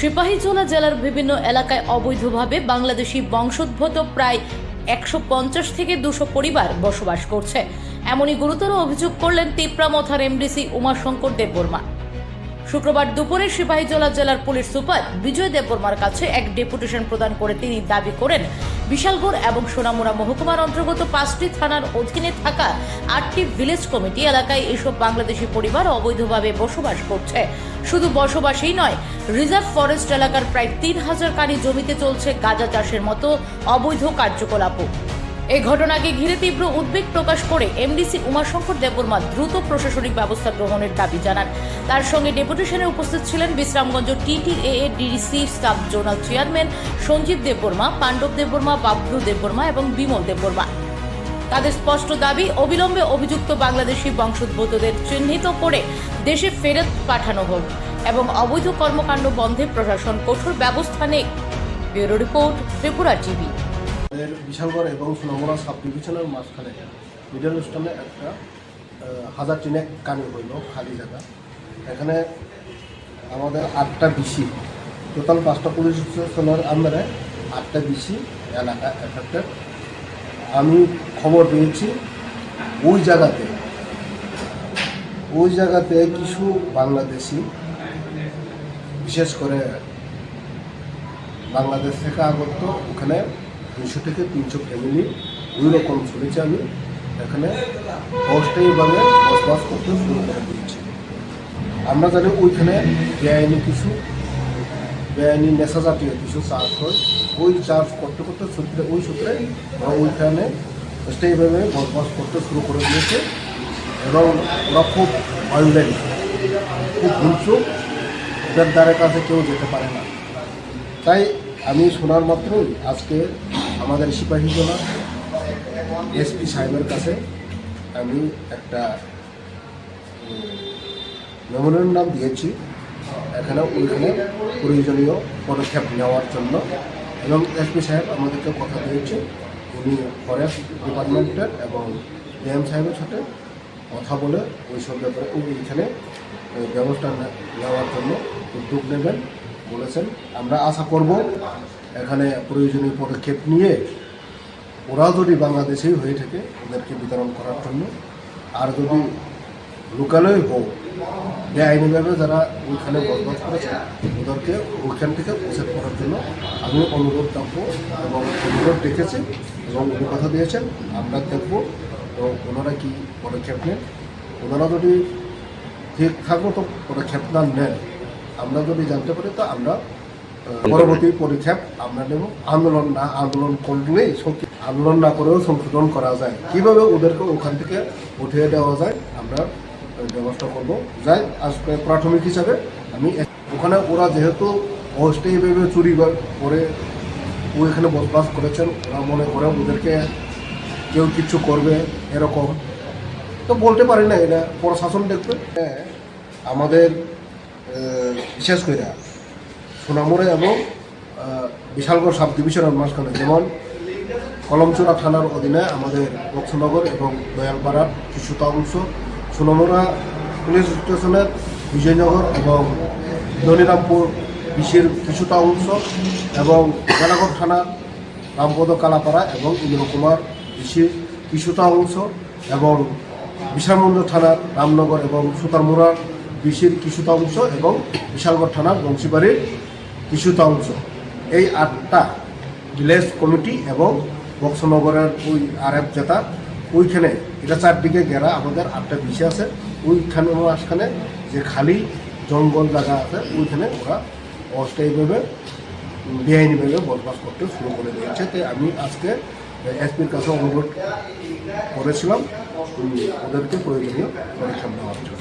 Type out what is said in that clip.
সিপাহীজলা জেলার বিভিন্ন এলাকায় অবৈধভাবে বাংলাদেশি বংশোদ্ভূত প্রায় একশো পঞ্চাশ থেকে দুশো পরিবার বসবাস করছে। এমনই গুরুতর অভিযোগ করলেন তিপ্রামথার এমডিসি উমাশঙ্কর দেববর্মা। শুক্রবার দুপুরে সিপাহীজলা জেলার পুলিশ সুপার বিজয় দেববর্মার কাছে এক ডেপুটেশন প্রদান করে তিনি দাবি করেন, বিশালগড় এবং সোনামুড়া মহকুমার অন্তর্গত পাঁচটি থানার অধীনে থাকা আটটি ভিলেজ কমিটি এলাকায় এসব বাংলাদেশি পরিবার অবৈধভাবে বসবাস করছে। শুধু বসবাসই নয়, রিজার্ভ ফরেস্ট এলাকার প্রায় তিন হাজার কানি জমিতে চলছে গাঁজা চাষের মতো অবৈধ কার্যকলাপও। এই ঘটনাকে ঘিরে তীব্র উদ্বেগ প্রকাশ করে এমডিসি উমাশঙ্কর দেববর্মা দ্রুত প্রশাসনিক ব্যবস্থা গ্রহণের দাবি জানান। তার সঙ্গে ডেপুটেশনে উপস্থিত ছিলেন Bishramganj TTA DDC sub zonal chairman Sanjib Debbarma, Pandab Debbarma, Bablu Debbarma এবং বিমল দেববর্মা। তাদের স্পষ্ট দাবি, অবিলম্বে অভিযুক্ত বাংলাদেশি বংশোদ্ভূতদের চিহ্নিত করে দেশে ফেরত পাঠানো হোক এবং অবৈধ কর্মকাণ্ড বন্ধে প্রশাসন কঠোর ব্যবস্থা নেই ব্যুরো রিপোর্ট ত্রিপুরা টিভি। আমাদের বিশালগড় এবং সোনামুড়া সাব ডিভিশনের মাঝখানে মিডল স্টোনে একটা হাজার তিনেক কানি হইল, খালি জায়গা। এখানে আমাদের আটটা বিসি টোটাল পাঁচটা পুলিশ স্টেশনের আন্ডারে আটটা বিসি এলাকা এফেক্টেড আমি খবর পেয়েছি, ওই জায়গাতে ওই জায়গাতে কিছু বাংলাদেশি, বিশেষ করে বাংলাদেশ থেকে আগত, ওখানে দুশো থেকে তিনশো ফ্যামিলি ওই রকম শুনেছি আমি। এখানে অস্থায়ীভাবে বসবাস করতে শুরু করে দিয়েছি। আমরা জানি ওইখানে বেআইনি কিছু, বেআইনি নেশা জাতীয় কিছু চার্জ হয়। ওই চার্জ করতে করতে সূত্রে, ওই সূত্রে ওরা ওইখানে স্থায়ীভাবে বসবাস করতে শুরু করে দিয়েছে। এবং ওরা খুব ভায়োলেন্ট খুব হিংসুক ওদের দ্বারের কাছে কেউ যেতে পারে না। তাই আমি শোনার মাত্রই আজকে আমাদের সিপাহী জেলা এসপি সাহেবের কাছে আমি একটা মেমোরেন্ডাম দিয়েছি। এখানে ওইখানে প্রয়োজনীয় পদক্ষেপ নেওয়ার জন্য এবং এসপি সাহেব আমাদেরকে কথা দিয়েছে। উনি ফরেস্ট ডিপার্টমেন্টের এবং ডিএম সাহেবের সাথে কথা বলে ওই সব ব্যাপারে এখানে ব্যবস্থা নেওয়ার জন্য উদ্যোগ নেবেন বলেছেন। আমরা আশা করব এখানে প্রয়োজনীয় পদক্ষেপ নিয়ে ওরা যদি বাংলাদেশেই হয়ে থাকে, ওদেরকে বিতরণ করার জন্য। আর যদি লোকালই হোক বেআইনিভাবে যারা ওইখানে বসবাস করেছে, ওদেরকে ওইখান থেকে উচ্ছেদ করার জন্য আমি অনুরোধ রাখব এবং অনুরোধ ডেকেছি এবং উনি কথা দিয়েছেন, আমরা দেখব তো ওনারা কি পদক্ষেপ নেন। ওনারা যদি ঠিক থাকব তো পদক্ষেপ না নেন, আমরা যদি জানতে পারি, তো আমরা পরবর্তী পদক্ষেপ আমরা নেব। আন্দোলন না আন্দোলন করলেই সংকি- আন্দোলন না করেও সংশোধন করা যায়। কীভাবে ওদেরকে ওখান থেকে উঠিয়ে দেওয়া যায় আমরা ব্যবস্থা করব। যাই আজকে প্রাথমিক হিসাবে আমি ওখানে ওরা যেহেতু অস্থায়ীভাবে চুরি করে ওইখানে বসবাস করেছেন ওরা মনে করে ওদেরকে কেউ কিছু করবে এরকম। তো বলতে পারি না এটা প্রশাসন দেখবে। হ্যাঁ, আমাদের বিশেষ করে সোনামুড়ে এবং বিশালগড় সাব ডিভিশনের মাঝখানে যেমন কলমচূড়া থানার অধীনে আমাদের লক্ষ্মণনগর এবং দয়ালপাড়ার কিছুটা অংশ, সোনামুড়া পুলিশ স্টেশনের বিজয়নগর এবং ধনিরামপুর বিশের কিছুটা অংশ এবং বেলাগড় থানার রামপদ কালাপাড়া এবং ইন্দ্রকুমার বিশির কিছুটা অংশ এবং বিশালমন্দ থানার রামনগর এবং সুতারমুড়ার বিশির কিছুটা অংশ এবং বিশালগড় থানার বংশীবাড়ির কিছুটা অংশ। এই আটটা ভিলেজ কমিটি এবং বক্সনগরের ওই আর এফ জেতা, ওইখানে এটা চারদিকে ঘেরা, আমাদের আটটা বিষয় আছে, ওইখানে মাঝখানে যে খালি জঙ্গল জায়গা আছে, ওইখানে ওরা অস্থায়ীভাবে, বেআইনিভাবে বসবাস করতে শুরু করে দিয়েছে। তাই আমি আজকে এসপির কাছে অনুরোধ করেছিলাম ওদেরকে প্রয়োজনীয় পরীক্ষা নেওয়ার জন্য।